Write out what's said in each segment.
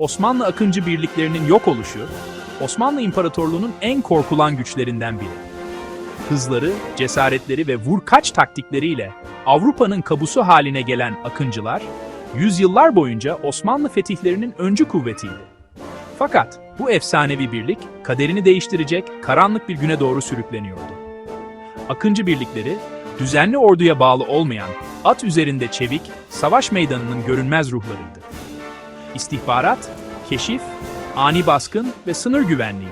Osmanlı Akıncı birliklerinin yok oluşu, Osmanlı İmparatorluğu'nun en korkulan güçlerinden biri. Hızları, cesaretleri ve vur-kaç taktikleriyle Avrupa'nın kabusu haline gelen Akıncılar, yüzyıllar boyunca Osmanlı fetihlerinin öncü kuvvetiydi. Fakat bu efsanevi birlik kaderini değiştirecek karanlık bir güne doğru sürükleniyordu. Akıncı birlikleri, düzenli orduya bağlı olmayan, at üzerinde çevik, savaş meydanının görünmez ruhlarıydı. İstihbarat, keşif, ani baskın ve sınır güvenliği.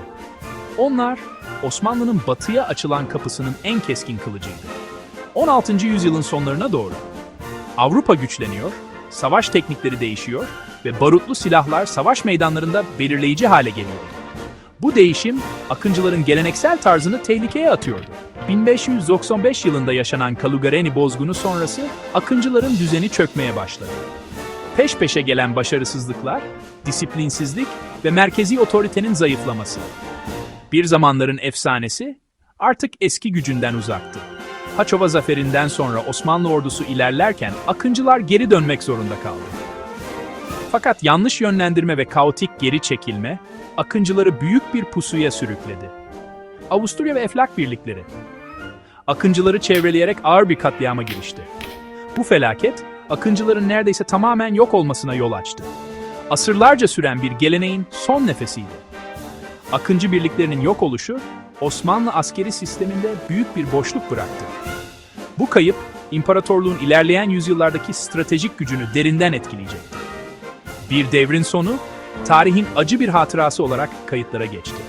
Onlar, Osmanlı'nın batıya açılan kapısının en keskin kılıcıydı. 16. yüzyılın sonlarına doğru Avrupa güçleniyor, savaş teknikleri değişiyor ve barutlu silahlar savaş meydanlarında belirleyici hale geliyordu. Bu değişim, Akıncıların geleneksel tarzını tehlikeye atıyordu. 1595 yılında yaşanan Kalugareni bozgunu sonrası Akıncıların düzeni çökmeye başladı. Peş peşe gelen başarısızlıklar, disiplinsizlik ve merkezi otoritenin zayıflaması. Bir zamanların efsanesi artık eski gücünden uzaktı. Haçova zaferinden sonra Osmanlı ordusu ilerlerken Akıncılar geri dönmek zorunda kaldı. Fakat yanlış yönlendirme ve kaotik geri çekilme Akıncıları büyük bir pusuya sürükledi. Avusturya ve Eflak birlikleri Akıncıları çevreleyerek ağır bir katliama girişti. Bu felaket Akıncıların neredeyse tamamen yok olmasına yol açtı. Asırlarca süren bir geleneğin son nefesiydi. Akıncı birliklerinin yok oluşu Osmanlı askeri sisteminde büyük bir boşluk bıraktı. Bu kayıp imparatorluğun ilerleyen yüzyıllardaki stratejik gücünü derinden etkileyecekti. Bir devrin sonu tarihin acı bir hatırası olarak kayıtlara geçti.